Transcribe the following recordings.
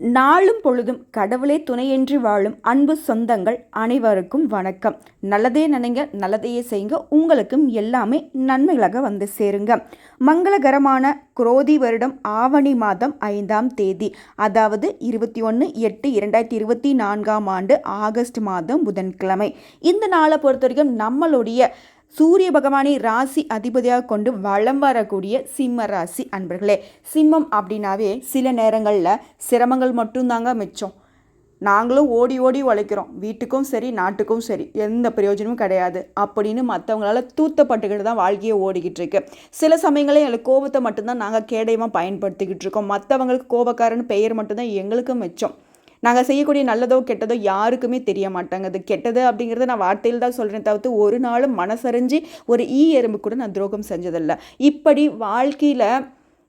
நாளும் பொழுதும் கடவுளே துணையின்றி வாழும் அன்பு சொந்தங்கள் அனைவருக்கும் வணக்கம். நல்லதே நினைங்க நல்லதையே செய்யுங்க. உங்களுக்கும் எல்லாமே நன்மைகளாக வந்து சேருங்க. மங்களகரமான குரோதி வருடம் ஆவணி மாதம் ஐந்தாம் தேதி அதாவது இருபத்தி ஒன்று எட்டு இரண்டாயிரத்தி இருபத்தி நான்காம் ஆண்டு ஆகஸ்ட் மாதம் புதன்கிழமை. இந்த நாளை பொறுத்த வரைக்கும் நம்மளுடைய சூரிய பகவானை ராசி அதிபதியாக கொண்டு வலம் வரக்கூடிய சிம்ம ராசி அன்பர்களே சிம்மம் அப்படின்னாவே சில நேரங்களில் சிரமங்கள் மட்டும்தாங்க மிச்சம். நாங்களும் ஓடி ஓடி உழைக்கிறோம். வீட்டுக்கும் சரி நாட்டுக்கும் சரி எந்த பிரயோஜனமும் கிடையாது அப்படின்னு மற்றவங்களால தூத்தப்பட்டுக்கிட்டு தான் வாழ்க்கையை ஓடிக்கிட்டு இருக்கு. சில சமயங்களில் எங்களுக்கு கோபத்தை மட்டும்தான் நாங்கள் கேடயமாக பயன்படுத்திக்கிட்டு இருக்கோம். மற்றவங்களுக்கு கோபக்காரன் பெயர் மட்டும்தான் எங்களுக்கும் மிச்சம். நாங்கள் செய்யக்கூடிய நல்லதோ கெட்டதோ யாருக்குமே தெரிய மாட்டாங்க அது கெட்டது அப்படிங்கிறத நான் வார்த்தையில் தான் சொல்கிறேன் தவிர்த்து ஒரு நாளும் மனசறிஞ்சு ஒரு ஈ எறும்பு கூட நான் துரோகம் செஞ்சதில்லை. இப்படி வாழ்க்கையில்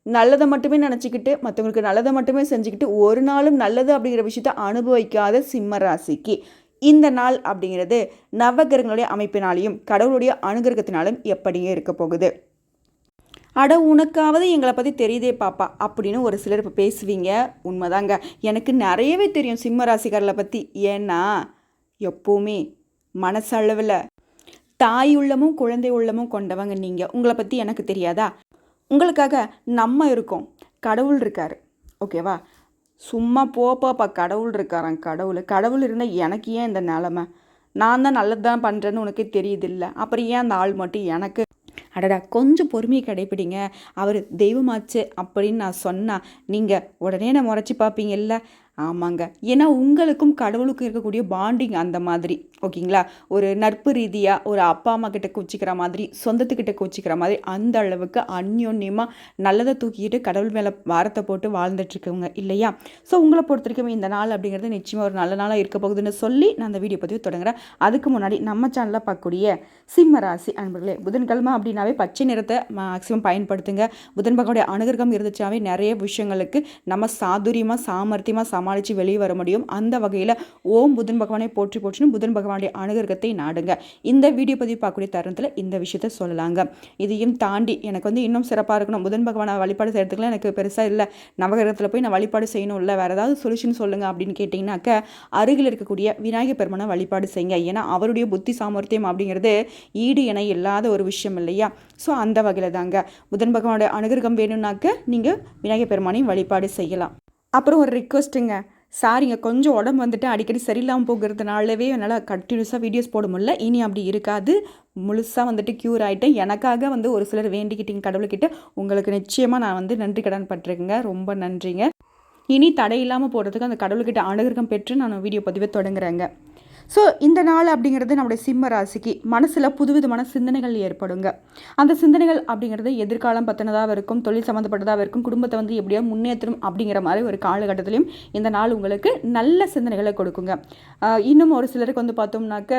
நல்லதை மட்டுமே நினச்சிக்கிட்டு மற்றவங்களுக்கு நல்லதை மட்டுமே செஞ்சுக்கிட்டு ஒரு நாளும் நல்லது அப்படிங்கிற விஷயத்த அனுபவிக்காத சிம்ம ராசிக்கு இந்த நாள் அப்படிங்கிறது நவகிரகங்களுடைய அமைப்பினாலையும் கடவுளுடைய அனுகிரகத்தினாலும் எப்படியே இருக்க போகுது அட உனக்காவது எங்களை பற்றி தெரியுதே பாப்பா அப்படின்னு ஒரு சிலர் இப்போ பேசுவீங்க. உண்மைதாங்க. எனக்கு நிறையவே தெரியும் சிம்ம ராசிக்காரர்களை பற்றி ஏன்னா எப்போவுமே மனசளவில் தாய் உள்ளமும் குழந்தை உள்ளமும் கொண்டவங்க நீங்கள் உங்களை பற்றி எனக்கு தெரியாதா? உங்களுக்காக நம்ம இருக்கோம். கடவுள் இருக்கார். ஓகேவா சும்மா போப்பாப்பா கடவுள் இருக்காராம் கடவுள். கடவுள் இருந்தால் எனக்கு ஏன் இந்த நிலமை? நான் தான் நல்லது தான் பண்ணுறேன்னு உனக்கே தெரியுதில்ல அப்புறம் ஏன் அந்த ஆள் மட்டும் எனக்கு அடடா கொஞ்சம் பொறுமையை கடைப்பிடிங்க. அவர் தெய்வமாச்சு அப்படின்னு நான் சொன்னால் நீங்கள் உடனே நான் முறைச்சி பார்ப்பீங்கல்ல? ஆமாங்க. ஏன்னா உங்களுக்கும் கடவுளுக்கும் இருக்கக்கூடிய பாண்டிங் அந்த மாதிரி. ஓகேங்களா ஒரு நட்பு ரீதியாக ஒரு அப்பா அம்மா கிட்ட குச்சிக்கிற மாதிரி சொந்தத்துக்கிட்ட குச்சிக்கிற மாதிரி அந்த அளவுக்கு அந்யோன்யமாக நல்லதை தூக்கிட்டு கடவுள் மேலே வாரத்தை போட்டு வாழ்ந்துட்டுருக்கவங்க இல்லையா? ஸோ உங்களை பொறுத்த வரைக்கும் இந்த நாள் அப்படிங்கிறது நிச்சயமாக ஒரு நல்ல நாளாக இருக்க போகுதுன்னு சொல்லி நான் அந்த வீடியோ பதிவு தொடங்குறேன். அதுக்கு முன்னாடி நம்ம சேனலில் பார்க்கக்கூடிய சிம்ம ராசி அன்பர்களே புதன்கிழமை அப்படின்னாவே பச்சை நிறத்தை மேக்ஸிமம் பயன்படுத்துங்க. புதன் பகவானுடைய அனுகிரகம் இருந்துச்சாவே நிறைய விஷயங்களுக்கு நம்ம சாதுரியமாக சாமர்த்தியமாக சமாளித்து வெளியே வர முடியும். அந்த வகையில் ஓம் புதன் பகவானை போற்றி போற்றின்னு புதன் பகவானுடைய அனுகிரகத்தை நாடுங்க. இந்த வீடியோ பதிவு பார்க்கக்கூடிய தருணத்தில் இந்த விஷயத்த சொல்லலாங்க. இதையும் தாண்டி எனக்கு வந்து இன்னும் சிறப்பாக இருக்கணும். புதன் பகவானை வழிபாடு செய்கிறதுக்குலாம் எனக்கு பெருசாக இல்லை. நவகிரகத்தில் போய் நான் வழிபாடு செய்யணும் இல்லை வேறு ஏதாவது சொல்யூஷன் சொல்லுங்கள் அப்படின்னு கேட்டிங்கனாக்க அருகில் இருக்கக்கூடிய விநாயகர் பெருமானை வழிபாடு செய்யுங்க. ஏன்னா அவருடைய புத்தி சாமர்த்தியம் அப்படிங்கிறது ஈடு என இல்லாத ஒரு விஷயம் இல்லையா? ஸோ அந்த வகையில் தாங்க. புதன் பகவானோட அனுகிரகம் வேணும்னாக்க நீங்கள் விநாயகர் பெருமானையும் வழிபாடு செய்யலாம். அப்புறம் ஒரு ரிக்வஸ்ட்டுங்க சாரிங்க கொஞ்சம் உடம்பு வந்துட்டு அடிக்கடி சரியில்லாமல் போகிறதுனாலவே என்னால் கண்டினியூஸாக வீடியோஸ் போட முடியல. இனி அப்படி இருக்காது. முழுசாக வந்துட்டு க்யூர் ஆகிட்டேன் எனக்காக வந்து ஒரு சிலர் வேண்டிக்கிட்டீங்க கடவுள்கிட்ட. உங்களுக்கு நிச்சயமாக நான் வந்து நன்றி கடன் பட்டிருக்கேங்க. ரொம்ப நன்றிங்க. இனி தடை இல்லாமல் போகிறதுக்கு அந்த கடவுள்கிட்ட அனுகிரகம் பெற்று நான் வீடியோ பதிவை தொடங்குறேங்க. ஸோ இந்த நாள் அப்படிங்கிறது நம்முடைய சிம்ம ராசிக்கு மனசில் புதுவிதமான சிந்தனைகள் ஏற்படுங்க. அந்த சிந்தனைகள் அப்படிங்கிறது எதிர்காலம் பற்றினதாக இருக்கும் தொழில் சம்மந்தப்பட்டதாக இருக்கும் குடும்பத்தை வந்து எப்படியோ முன்னேற்றணும் அப்படிங்கிற மாதிரி ஒரு காலகட்டத்திலையும் இந்த நாள் உங்களுக்கு நல்ல சிந்தனைகளை கொடுக்குங்க. இன்னும் ஒரு சிலருக்கு வந்து பார்த்தோம்னாக்க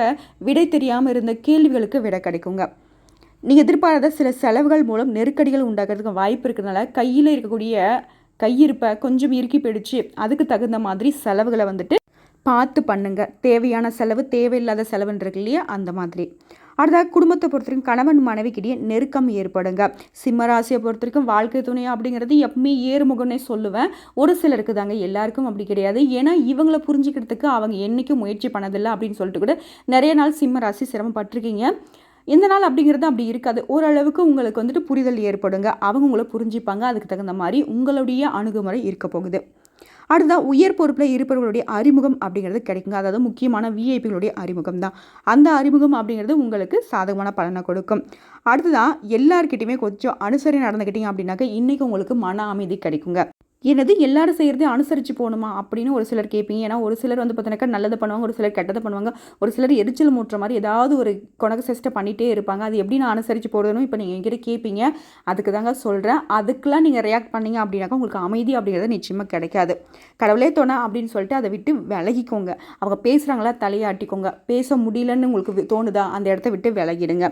விடை தெரியாமல் இருந்த கேள்விகளுக்கு விடை கிடைக்குங்க. நீங்கள் எதிர்பாராத சில செலவுகள் மூலம் நெருக்கடிகள் உண்டாகிறதுக்கு வாய்ப்பு இருக்கிறதுனால கையில் இருக்கக்கூடிய கையிருப்பை கொஞ்சம் இறுக்கி போயிடுச்சு அதுக்கு தகுந்த மாதிரி செலவுகளை வந்துட்டு பார்த்து பண்ணுங்க. தேவையான செலவு தேவையில்லாத செலவுன்னு இருக்கு இல்லையா? அந்த மாதிரி. அடுத்ததாக குடும்பத்தை பொறுத்த வரைக்கும் கணவன் மனைவிக்கிடையே நெருக்கம் ஏற்படுங்க. சிம்மராசியை பொறுத்த வரைக்கும் வாழ்க்கை துணை அப்படிங்கிறது எப்பவுமே ஏறுமுகம்னே சொல்லுவேன். ஒரு சிலருக்கு தாங்க எல்லாருக்கும் அப்படி கிடையாது. ஏன்னா இவங்கள புரிஞ்சுக்கிறதுக்கு அவங்க என்றைக்கும் முயற்சி பண்ணதில்லை அப்படின்னு சொல்லிட்டு கூட நிறைய நாள் சிம்மராசி சிரமப்பட்டிருக்கீங்க. இந்த நாள் அப்படிங்கிறது அப்படி இருக்காது. ஓரளவுக்கு உங்களுக்கு வந்துட்டு புரிதல் ஏற்படுங்க. அவங்க உங்களை புரிஞ்சுப்பாங்க. அதுக்கு தகுந்த மாதிரி உங்களுடைய அணுகுமுறை இருக்க போகுது. அடுத்ததான் உயர் பொறுப்பில் இருப்பவர்களுடைய அறிமுகம் அப்படிங்கிறது கிடைக்குங்க. அதாவது முக்கியமான விஐபிகளுடைய அறிமுகம் தான். அந்த அறிமுகம் அப்படிங்கிறது உங்களுக்கு சாதகமான பலனை கொடுக்கும். அடுத்ததான் எல்லாருக்கிட்டையுமே கொஞ்சம் அனுசரி நடந்துக்கிட்டீங்க அப்படின்னாக்க இன்றைக்கி உங்களுக்கு மன அமைதி கிடைக்குங்க. என்னது எல்லாரும் செய்கிறதே அனுசரித்து போகணுமா அப்படின்னு ஒரு சிலர் கேட்பீங்க. ஏன்னா ஒரு சிலர் வந்து பார்த்தீங்கன்னாக்கா நல்லது பண்ணுவாங்க ஒரு சிலர் கெட்டதை பண்ணுவாங்க. ஒரு சிலர் எரிச்சல் மூட்டுற மாதிரி ஏதாவது ஒரு கொணக செஸ்ட்டை பண்ணிகிட்டே இருப்பாங்க. அது எப்படி நான் அனுசரித்து போடுறதுன்னு இப்போ நீங்கள் எங்கிட்ட கேட்பீங்க. அதுக்கு தாங்க சொல்கிறேன் அதுக்கெலாம் நீங்கள் ரியாக்ட் பண்ணீங்க அப்படின்னாக்கா உங்களுக்கு அமைதி அப்படிங்கிறது நிச்சயமாக கிடைக்காது. கடவுளே தோணா அப்படின்னு சொல்லிட்டு அதை விட்டு விலகிக்கோங்க. அவங்க பேசுகிறாங்களா தலையாட்டிக்கோங்க. பேச முடியலன்னு உங்களுக்கு தோணுதா? அந்த இடத்த விட்டு விலகிடுங்க.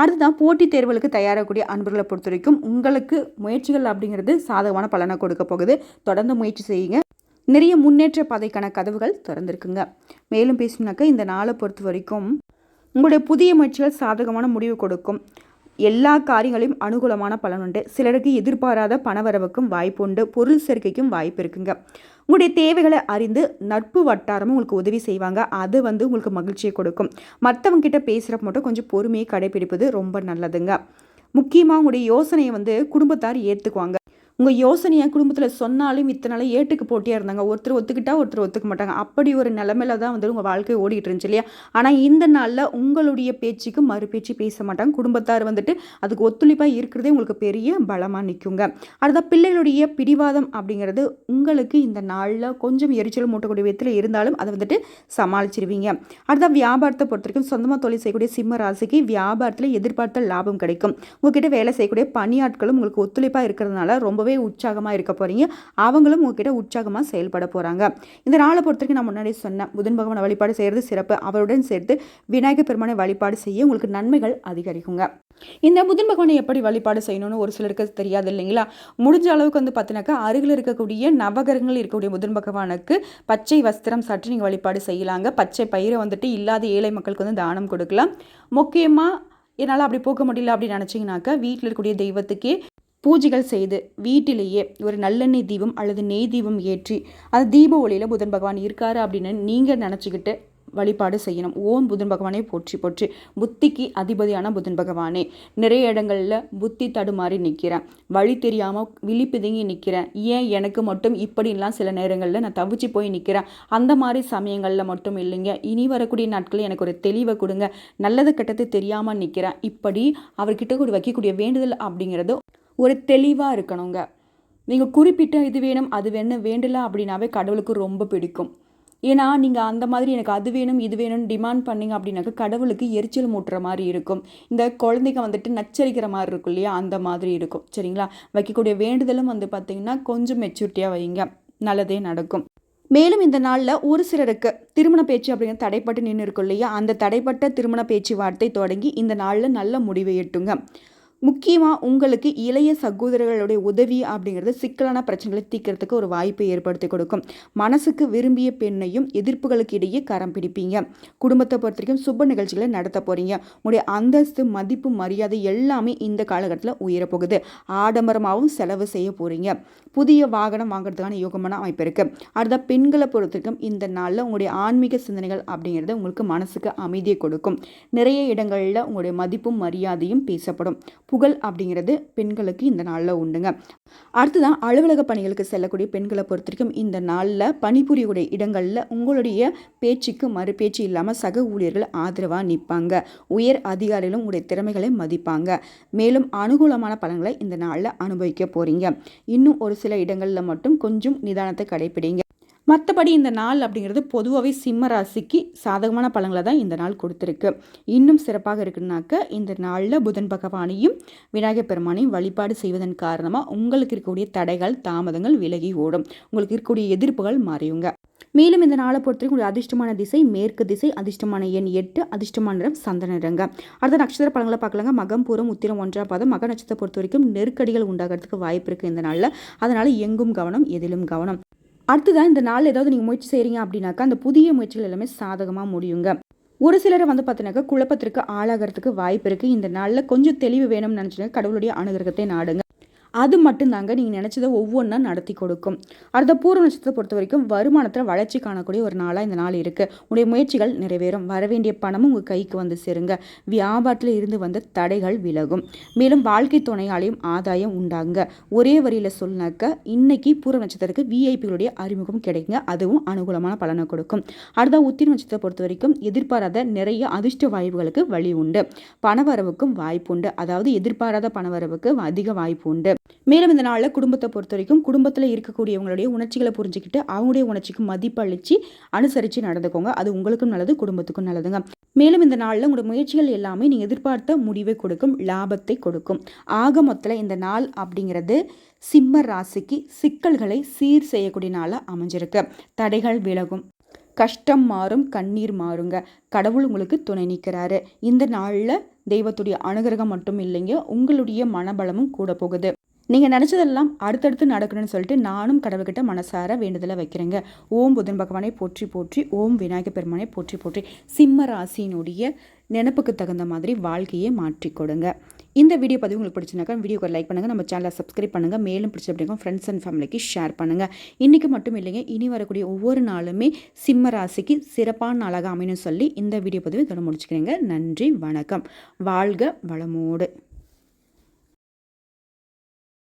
அடுத்ததான் போட்டித் தேர்வுகளுக்கு தயாராகக்கூடிய அன்பர்களை பொறுத்த வரைக்கும் உங்களுக்கு முயற்சிகள் அப்படிங்கிறது சாதகமான பலனை கொடுக்க போகுது. தொடர்ந்து முயற்சி செய்யுங்க. நிறைய முன்னேற்ற பாதைக்கான கதவுகள் திறந்திருக்குங்க. மேலும் பேசணுனாக்கா இந்த நாளை பொறுத்த வரைக்கும் உங்களுடைய புதிய முயற்சிகள் சாதகமான முடிவு கொடுக்கும். எல்லா காரியங்களையும் அனுகூலமான பலன் உண்டு. சிலருக்கு எதிர்பாராத பணவரவுக்கும் வாய்ப்பு உண்டு. பொருள் சேர்க்கைக்கும் வாய்ப்பு இருக்குங்க. உங்களுடைய தேவைகளை அறிந்து நட்பு வட்டாரமும் உங்களுக்கு உதவி செய்வாங்க. அது வந்து உங்களுக்கு மகிழ்ச்சியை கொடுக்கும். மற்றவங்க கிட்ட பேசுகிறப்ப மட்டும் கொஞ்சம் பொறுமையை கடைபிடிப்பது ரொம்ப நல்லதுங்க. முக்கியமாக உங்களுடைய யோசனையை வந்து குடும்பத்தார் ஏற்றுக்குவாங்க உங்கள் யோசனையை குடும்பத்தில் சொன்னாலும் இத்தனை நாள் ஏட்டுக்கு போட்டியாக இருந்தாங்க. ஒருத்தர் ஒத்துக்கிட்டா ஒருத்தர் ஒத்துக்க மாட்டாங்க. அப்படி ஒரு நிலமையில தான் வந்து உங்கள் வாழ்க்கை ஓடிட்டு இருந்துச்சு இல்லையா? ஆனால் இந்த நாளில் உங்களுடைய பேச்சுக்கு மறு பேச்சு பேச மாட்டாங்க. குடும்பத்தார் வந்துட்டு அதுக்கு ஒத்துழைப்பாக இருக்கிறதே உங்களுக்கு பெரிய பலமாக நிற்குங்க அடுத்த பிள்ளைகளுடைய பிடிவாதம் அப்படிங்கிறது உங்களுக்கு இந்த நாளில் கொஞ்சம் எரிச்சல் மூட்டக்கூடிய விதத்தில் இருந்தாலும் அதை வந்துட்டு சமாளிச்சிருவீங்க. அடுத்த வியாபாரத்தை பொறுத்த வரைக்கும் சொந்தமாக தொழில் செய்யக்கூடிய சிம்ம ராசிக்கு வியாபாரத்தில் எதிர்பார்த்த லாபம் கிடைக்கும். உங்ககிட்ட வேலை செய்யக்கூடிய பணியாட்களும் உங்களுக்கு ஒத்துழைப்பாக இருக்கிறதுனால ரொம்ப ரொம்பவே உற்சாகமாக இருக்க போகிறீங்க அவங்களும் உங்ககிட்ட உற்சாகமாக செயல்பட போகிறாங்க இந்த நாளை பொறுத்தவரைக்கும் நான் முன்னாடி சொன்னேன். புதன் பகவானை வழிபாடு செய்கிறது சிறப்பு. அவருடன் சேர்த்து விநாயகர் பெருமானை வழிபாடு செய்ய உங்களுக்கு நன்மைகள் அதிகரிக்குங்க. இந்த புதன் பகவானை எப்படி வழிபாடு செய்யணும்னு ஒரு சிலருக்கு தெரியாது இல்லைங்களா? முடிஞ்ச அளவுக்கு வந்து பார்த்தினாக்கா அருகில் இருக்கக்கூடிய நவகரங்கள் இருக்கக்கூடிய புதன் பகவானுக்கு பச்சை வஸ்திரம் சற்று நீங்கள் வழிபாடு செய்யலாங்க. பச்சை பயிரை வந்துட்டு இல்லாத ஏழை மக்களுக்கு வந்து தானம் கொடுக்கலாம். முக்கியமாக என்னால் அப்படி போக முடியல அப்படின்னு நினச்சிங்கனாக்கா வீட்டில் இருக்கக்கூடிய தெய்வத்துக்கே பூஜைகள் செய்து வீட்டிலேயே ஒரு நல்லெண்ணெய் தீபம் அல்லது நெய் தீபம் ஏற்றி அந்த தீப ஒளியில் புதன் பகவான் இருக்காரு அப்படின்னு நீங்கள் நினச்சிக்கிட்டு வழிபாடு செய்யணும். ஓம் புதன் பகவானே போற்றி போற்றி. புத்திக்கு அதிபதியான புதன் பகவானே. நிறைய இடங்களில் புத்தி தடுமாறி நிற்கிறேன் வழி தெரியாமல் விழிப்பிதுங்கி நிற்கிறேன் ஏன் எனக்கு மட்டும் இப்படிலாம் சில நேரங்களில் நான் தவிச்சு போய் நிற்கிறேன் அந்த மாதிரி சமயங்களில் மட்டும் இல்லைங்க. இனி வரக்கூடிய நாட்களில் எனக்கு ஒரு தெளிவை கொடுங்க. நல்லது கெட்டது தெரியாமல் நிற்கிறேன் இப்படி அவர்கிட்ட கூட வைக்கக்கூடிய வேண்டுதல் அப்படிங்கிறது ஒரு தெளிவாக இருக்கணுங்க. நீங்கள் குறிப்பிட்ட இது வேணும் அது வேணும் வேண்டல அப்படின்னாவே கடவுளுக்கு ரொம்ப பிடிக்கும். ஏன்னா நீங்கள் அந்த மாதிரி எனக்கு அது வேணும் இது வேணும்னு டிமாண்ட் பண்ணிங்க அப்படின்னாக்கா கடவுளுக்கு எரிச்சல் மூட்டுற மாதிரி இருக்கும். இந்த குழந்தைங்க வந்துட்டு நச்சரிக்கிற மாதிரி இருக்கும் இல்லையா? அந்த மாதிரி இருக்கும். சரிங்களா? வைக்கக்கூடிய வேண்டுதலும் வந்து பார்த்திங்கன்னா கொஞ்சம் மெச்சூரிட்டியாக வைங்க. நல்லதே நடக்கும். மேலும் இந்த நாளில் ஒரு சிலருக்கு திருமண பேச்சு அப்படிங்கிற தடைப்பட்டு நின்று இருக்கும் இல்லையா? அந்த தடைப்பட்ட திருமண பேச்சுவார்த்தை தொடங்கி இந்த நாளில் நல்ல முடிவை எட்டுங்க. முக்கியமாக உங்களுக்கு இளைய சகோதரர்களுடைய உதவி அப்படிங்கிறது சிக்கலான பிரச்சனைகளை தீர்க்கறதுக்கு ஒரு வாய்ப்பை ஏற்படுத்தி கொடுக்கும். மனசுக்கு விரும்பிய பெண்ணையும் எதிர்ப்புகளுக்கு இடையே கரம் பிடிப்பீங்க. குடும்பத்தை பொறுத்த வரைக்கும் சுப நிகழ்ச்சிகளை நடத்த போகிறீங்க உங்களுடைய அந்தஸ்து மதிப்பு மரியாதை எல்லாமே இந்த காலகட்டத்தில் உயரப்போகுது. ஆடம்பரமாகவும் செலவு செய்ய போகிறீங்க புதிய வாகனம் வாங்குறதுக்கான யோகமான அமைப்பு இருக்குது அடுத்த பெண்களை பொறுத்த வரைக்கும் இந்த நாளில் உங்களுடைய ஆன்மீக சிந்தனைகள் அப்படிங்கிறது உங்களுக்கு மனசுக்கு அமைதியை கொடுக்கும். நிறைய இடங்களில் உங்களுடைய மதிப்பும் மரியாதையும் பேசப்படும். புகழ் அப்படிங்கிறது பெண்களுக்கு இந்த நாளில் உண்டுங்க. அடுத்துதான் அலுவலக பணிகளுக்கு செல்லக்கூடிய பெண்களை பொறுத்த வரைக்கும் இந்த நாளில் பணிபுரியக்கூடிய இடங்களில் உங்களுடைய பேச்சுக்கு மறுபேச்சு இல்லாமல் சக ஊழியர்கள் ஆதரவாக நிற்பாங்க உயர் அதிகாரிகளும் உங்களுடைய திறமைகளை மதிப்பாங்க. மேலும் அனுகூலமான பலன்களை இந்த நாளில் அனுபவிக்க போகிறீங்க இன்னும் ஒரு சில இடங்களில் மட்டும் கொஞ்சம் நிதானத்தை கடைப்பிடிங்க. மற்றபடி இந்த நாள் அப்படிங்கிறது பொதுவாகவே சிம்ம ராசிக்கு சாதகமான பலங்களை தான் இந்த நாள் கொடுத்துருக்கு. இன்னும் சிறப்பாக இருக்குனாக்க இந்த நாளில் புதன் பகவானையும் விநாயகர் பெருமானையும் வழிபாடு செய்வதன் காரணமாக உங்களுக்கு இருக்கக்கூடிய தடைகள் தாமதங்கள் விலகி ஓடும். உங்களுக்கு இருக்கக்கூடிய எதிர்ப்புகள் மாறியுங்க மேலும் இந்த நாளை பொறுத்தவரைக்கும் ஒரு அதிர்ஷ்டமான திசை மேற்கு திசை அதிர்ஷ்டமான எண் எட்டு அதிர்ஷ்டமான நிறம் சந்தன நிறங்க. அடுத்த நட்சத்திர பழங்களை பார்க்கலாங்க. மகம் பூரம் உத்திரம் ஒன்றாம் பாதம் மக நட்சத்திரத்தை பொறுத்த வரைக்கும் நெருக்கடிகள் உண்டாகிறதுக்கு வாய்ப்பு இருக்குது இந்த நாளில். அதனால் எங்கும் கவனம் எதிலும் கவனம். அடுத்ததான் இந்த நாள் ஏதாவது நீங்கள் முயற்சி செய்கிறீங்க அப்படின்னாக்கா அந்த புதிய முயற்சிகள் எல்லாமே சாதகமாக முடியுங்க. ஒரு சிலரை வந்து பார்த்தீங்கன்னாக்கா குழப்பத்திற்கு ஆளாகிறதுக்கு வாய்ப்பு இருக்குது இந்த நாளில் கொஞ்சம் தெளிவு வேணும்னு நினச்சிங்க கடவுளுடைய அனுகிரகத்தை நாடுங்க. அது மட்டும்தாங்க நீங்கள் நினச்சதை ஒவ்வொன்றா நடத்தி கொடுக்கும். அடுத்த பூர்வ நட்சத்திரத்தை பொறுத்த வரைக்கும் வருமானத்தில் வளர்ச்சி காணக்கூடிய ஒரு நாளாக இந்த நாள் இருக்குது உடைய முயற்சிகள் நிறைவேறும். வரவேண்டிய பணமும் உங்கள் கைக்கு வந்து சேருங்க. வியாபாரத்தில் இருந்து வந்த தடைகள் விலகும். மேலும் வாழ்க்கை துணையாலையும் ஆதாயம் உண்டாங்க. ஒரே வரியில் சொன்னாக்க இன்னைக்கு பூர்வ நட்சத்திரத்துக்கு விஐபிகளுடைய அறிமுகம் கிடைக்குங்க அதுவும் அனுகூலமான பலனை கொடுக்கும். அடுத்த உத்திர நட்சத்திரத்தை பொறுத்த வரைக்கும் எதிர்பாராத நிறைய அதிர்ஷ்ட வாய்ப்புகளுக்கு வழி உண்டு. பணவரவுக்கும் வாய்ப்பு உண்டு. அதாவது எதிர்பாராத பணவரவுக்கு அதிக வாய்ப்பு உண்டு. மேலும் இந்த நாளில் குடும்பத்தை பொறுத்த வரைக்கும் குடும்பத்தில் இருக்கக்கூடியவங்களுடைய உணர்ச்சிகளை புரிஞ்சுக்கிட்டு அவங்களுடைய உணர்ச்சிக்கு மதிப்பளித்து அனுசரித்து நடந்துக்கோங்க. அது உங்களுக்கும் நல்லது குடும்பத்துக்கும் நல்லதுங்க. மேலும் இந்த நாளில் உங்களுடைய முயற்சிகள் எல்லாமே நீங்கள் எதிர்பார்த்த முடிவை கொடுக்கும் லாபத்தை கொடுக்கும். ஆக மொத்தத்தில் இந்த நாள் அப்படிங்கிறது சிம்ம ராசிக்கு சிக்கல்களை சீர் செய்யக்கூடிய நாளாக அமைஞ்சிருக்கு. தடைகள் விலகும். கஷ்டம் மாறும் கண்ணீர் மாறுங்க. கடவுள் உங்களுக்கு துணை நிற்கிறாரு இந்த நாளில் தெய்வத்துடைய அனுகிரகம் மட்டும் இல்லைங்க உங்களுடைய மனபலமும் கூட போகுது. நீங்கள் நினச்சதெல்லாம் அடுத்தடுத்து நடக்கணும்னு சொல்லிட்டு நானும் கடவுள்கிட்ட மனசார வேண்டுதலை வைக்கிறேங்க. ஓம் புதன் பகவானை போற்றி போற்றி ஓம் விநாயகர் பெருமானை போற்றி போற்றி சிம்ம ராசியினுடைய நினப்புக்கு தகுந்த மாதிரி வாழ்க்கையை மாற்றி கொடுங்க. இந்த வீடியோ பதிவு உங்களுக்கு பிடிச்சிருந்தாக்கா வீடியோக்கு லைக் பண்ணுங்கள் நம்ம சேனலை சப்ஸ்கிரைப் பண்ணுங்கள் மேலும் பிடிச்ச அப்படிங்க ஃப்ரெண்ட்ஸ் அண்ட் ஃபேமிலிக்கு ஷேர் பண்ணுங்கள் இன்றைக்கி மட்டும் இல்லைங்க இனி வரக்கூடிய ஒவ்வொரு நாளுமே சிம்ம ராசிக்கு சிறப்பான நாளாக அமைன்னு சொல்லி இந்த வீடியோ பதிவு இதோட முடிச்சுக்கிறேங்க. நன்றி வணக்கம். வாழ்க வளமோடு.